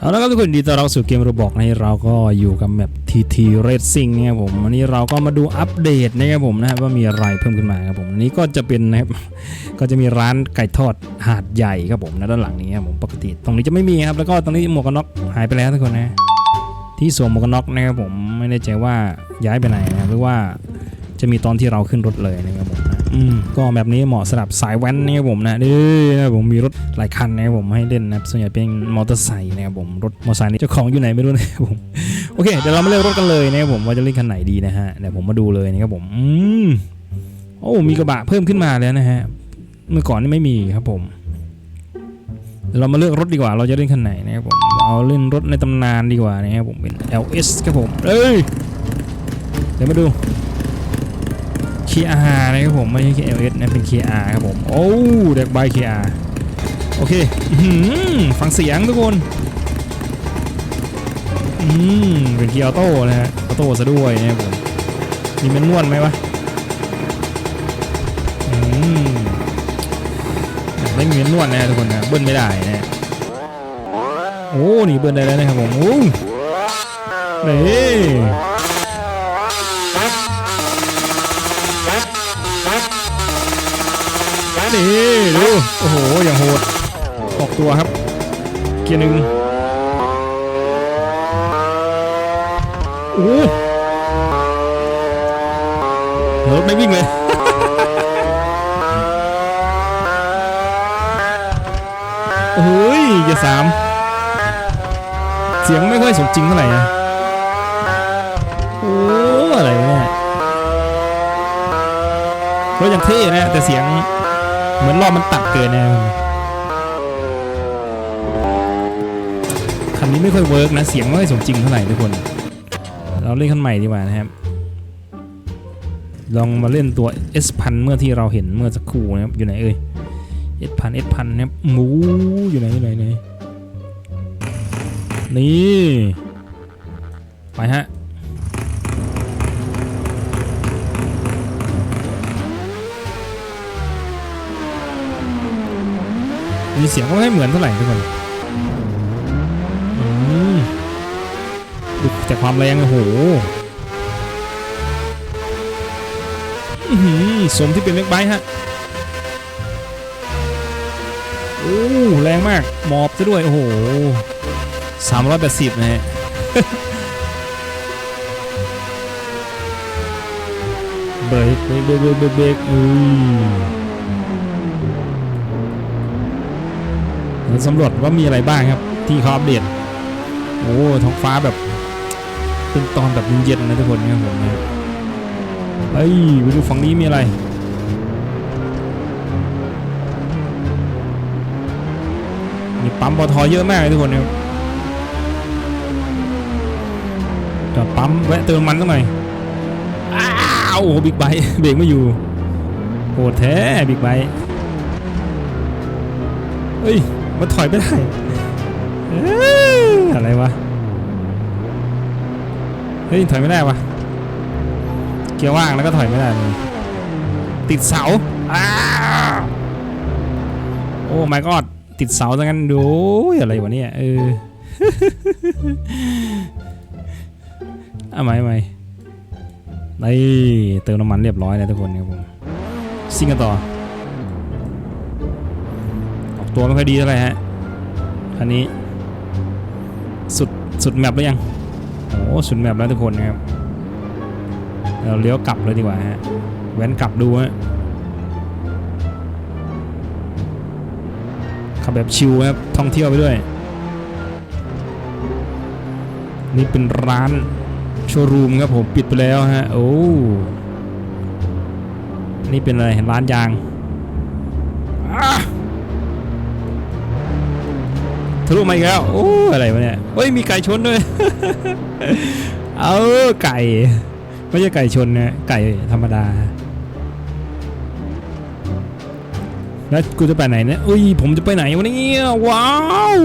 เอาละครับทุกคนดีต้อนรับสู่เกมโรบอกในเราก็อยู่กับแมป TT Racing นะครับผมวันนี้เราก็มาดูอัปเดตนะครับผมนะครับว่ามีอะไรเพิ่มขึ้นมาครับผมอันนี้ก็จะเป็นนะครับก็จะมีร้านไก่ทอดหาดใหญ่ครับผมนะด้านหลังนี้ครับผมปกติตรงนี้จะไม่มีครับแล้วก็ตรงนี้หมวกกันน็อกหายไปแล้วทุกคนนะที่สวมหมวกกันน็อกนะครับผมไม่แน่ใจว่าย้ายไปไหนนะหรือว่าจะมีตอนที่เราขึ้นรถเลยนะครับ ก็แบบนี้เหมาะสำหรับสายแว้นนะครับผมนะนี่นะครับผมมีรถหลายคันนะครับผมให้เล่นนะครับส่วนใหญ่เป็นมอเตอร์ไซค์นะครับผมรถมอเตอร์ไซค์นี่เจ้าของอยู่ไหนไม่รู้นะครับผมโอเคเดี๋ยวเรามาเลือกรถกันเลยนะครับผมว่าจะเล่นคันไหนดีนะฮะเดี๋ยวผมมาดูเลยนะครับผมอืมโอ้มีกระบะเพิ่มขึ้นมาแล้วนะฮะเมื่อก่อนนี่ไม่มีครับผมเดี๋ยวเรามาเลือกรถดีกว่า เราจะเล่นคันไหนนะครับผม เอาเล่นรถในตำนานดีกว่านะครับผมเป็น LS ครับผม เอ้ย เดี๋ยวมาดู KR นะครับผมไม่ใช่ KLS นะเป็น KR ครับผมโอ้เด็กใบ KR โอเคอื้อหือฟังเสียงทุกคนอืมเป็นเกียร์ออโต้นะฮะออโต้ซะด้วยนะครับผมมีเมนนวลไหมวะอืมไม่มีเมนนวลนะฮะทุกคนนะเบิ้ลไม่ได้นะโอ้นี่เบิ้ลได้แล้วนะครับผมโอ้นี่ นี่ดู โอ้โห อย่างโหดออกตัวครับ เกียร์หนึ่งโอ้รถไม่วิ่งเลยเฮ้ยเกียร์สามเสียงไม่ค่อยสมจริงเท่าไหร่นะโอ้อะไรเนี่ยรถยังเท่นะแต่เสียง เหมือนรอบมันตัดเกินนะคันนี้ไม่ค่อยเวิร์กนะ เสียงไม่ค่อยสมจริงเท่าไหร่ทุกคน เราเล่นคันใหม่ดีกว่านะครับ ลองมาเล่นตัว S พันเมื่อที่เราเห็นเมื่อสักครู่นะครับ อยู่ไหนเอ่ย S พัน S พันนะครับหมูอยู่ไหนอยู่ไหนไหนนี่ ไปฮะ มีเสียงก็ไม่เหมือนเท่าไหร่ทุกคนดูจากความแรงโอ้โหสมที่เป็นเล็กไบค์ฮะ โอ้แรงมาก หมอบซะด้วย โอ้โหสามร้อยแปดสิบนะฮะเบรกเบรกเบรกเบรกเบรกอือ เราสำรวจว่ามีอะไรบ้างครับ ที่เขาอัปเดตโอ้ท้องฟ้าแบบเป็นตอนแบบเย็นๆนะทุกคนเนี่ยผมเนี่ยเฮ้ยไปดูฝั่งนี้มีอะไรมีปั๊มปตทเยอะมากเลยทุกคนเนี่ยจอดปั๊มแวะเติมมันสักหน่อยอ้าวโอ้บิ๊กไบค์เบรกไม่อยู่โหดแท้บิ๊กไบค์เฮ้ย มันถอยไม่ได้เอ้ยอะไรวะ เฮ้ยถอยไม่ได้วะ เกียร์ว่างแล้วก็ถอยไม่ได้เลยติดเสาอ้าวโอ้ my god ติดเสาซะงั้นดูอะไรวะเนี่ยเออเอาไหมไหมนี่เติมน้ำมันเรียบร้อยแล้วทุกคนครับผมซิ่งกันต่อออก ตัวไม่ค่อยดีเท่าไหร่ฮะอันนี้ สุดสุดแมปแล้วยังโอ้สุดแมปแล้วทุกคนนะครับ เราเลี้ยวกลับเลยดีกว่าฮะแว้นกลับดูฮะขับแบบชิลครับท่องเที่ยวไปด้วย นี่เป็นร้านโชว์รูมครับผมปิดไปแล้วฮะโอ้นี่เป็นอะไรร้านยางอะ ทะลุมาอีกแล้วโอ้อะไรวะเนี่ยเฮ้ยมีไก่ชนด้วย เอาไก่ ไม่ใช่ไก่ชนนะไก่ธรรมดา แล้วกูจะไปไหนเนี่ยอุ้ยผมจะไปไหนวันนี้ว้าว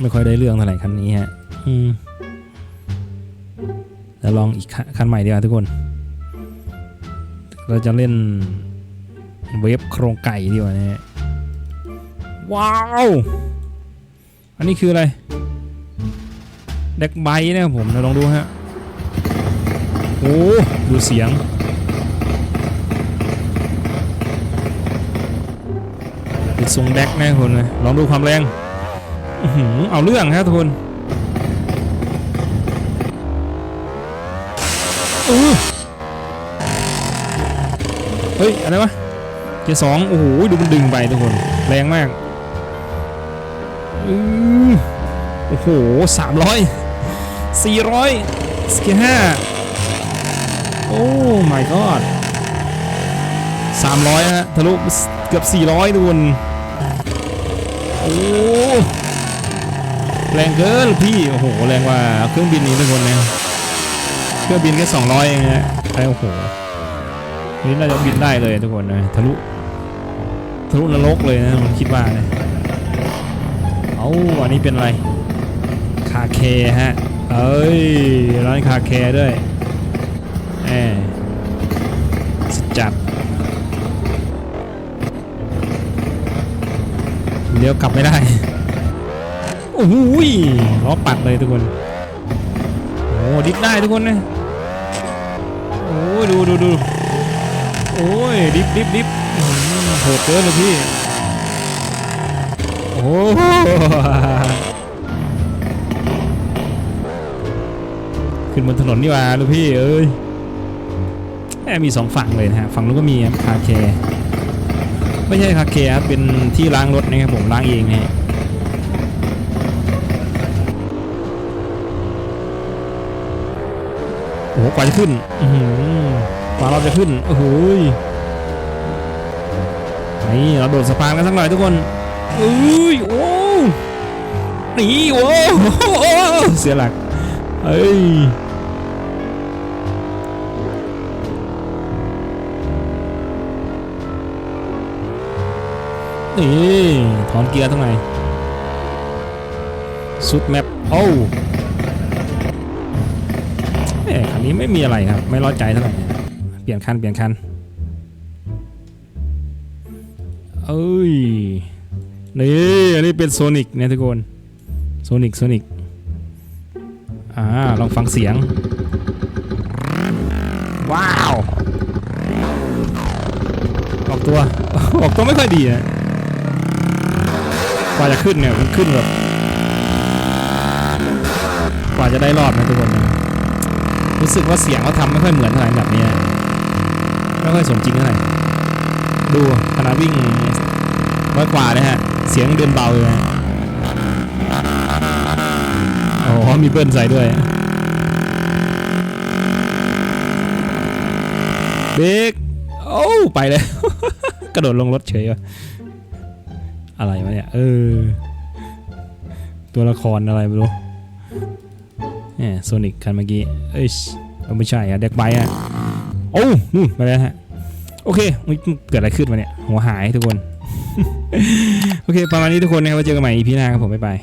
ไม่ค่อยได้เรื่องเท่าไหร่คันนี้ฮะอืมแล้วลองอีกคันคันใหม่ดีกว่าทุกคน เราจะเล่นเวฟโครงไก่ดีกว่านะฮะ ว้าว อันนี้คืออะไร เด็กใบนะครับผมเราลองดูฮะ โอ้ดูเสียง เป็นทรงแดกแน่คนเลยลองดูความแรงเอาเรื่องครับทุกคนเฮ้ย อะไรวะเกียร์สองโอ้โห ดูมันดึงไปทุกคน แรงมาก อื้อโอ้โหสามร้อยสี่ร้อยสกีห้าโอ้ my god สามร้อยฮะทะลุเกือบสี่ร้อยทุกคนโอ้แรงเกินพี่ โอ้โห แรงกว่าเครื่องบินนี้ทุกคนนะเครื่องบินแค่สองร้อยเองนะไอ้โอ้โหนี่น่าจะบินได้เลยทุกคนนะทะลุทะลุนรกเลยนะผมคิดว่านะ เอาอันนี้เป็นอะไรคาเคฮะ เอ้ย ร้านคาเคด้วยแอบสุดจัดเลี้ยวกลับไม่ได้ โอ้โหยล้อปัดเลยทุกคน โอ้ดิฟได้ทุกคนนะโอ้ยดูดูดูโอ้ยดิฟดิฟดิฟอื้อหือโหดเกินเลยพี่ โอ้ขึ้นบนถนนนี่ว่าลูกพี่เอ้ยแหมมีสองฝั่งเลยนะฮะฝั่งนู้นก็มีครับคาเคไม่ใช่คาเคครับเป็นที่ล้างรถนะครับผมล้างเองนะโอ้โหกว่าจะขึ้นอืกว่าเราจะขึ้นโอ้โหนี่เราโดดสะพานกันสักหน่อยทุกคน เอ้ยโอ้หนีโอ้โหเสียหลักเอ้ยนี่ถอนเกียร์ทั้งไหนสุดแมปโอ้เอ๊ะคันนี้ไม่มีอะไรครับ ไม่ร้อยใจเท่าไหร่เปลี่ยนคันเปลี่ยนคันเอ้ย นี่อันนี้เป็นโซนิกเนี่ยทุกคนโซนิกโซนิกอ่าลองฟังเสียง ว้าว ออกตัว ออกตัวไม่ค่อยดีนะกว่าจะขึ้นเนี่ยมันขึ้นแบบกว่าจะได้รอบนะทุกคนรู้สึกว่าเสียงเขาทำไม่ค่อยเหมือนเท่าไหร่แบบนี้ไม่ค่อยสมจริงเท่าไหร่ดูขนาดวิ่งร้อยกว่าเลยฮะ เสียงเดินเบาเลยนะโอ้โหมีเบิ้ลใส่ด้วยเบรกโอ้ไปเลย กระโดดลงรถเฉยว่ะอะไรวะเนี่ย เออ ตัวละครอะไรไม่รู้เนี่ยโซนิกคันเมื่อกี้ เอ้ยไม่ใช่อะเด็กไบอะโอ้นู่นมาแล้วฮะ โอเค เกิดอะไรขึ้นมาเนี่ย หัวหายทุกคน โอเค ประมาณนี้ทุกคนนะครับไว้เจอกันใหม่ EP หน้าครับผม บ๊ายบาย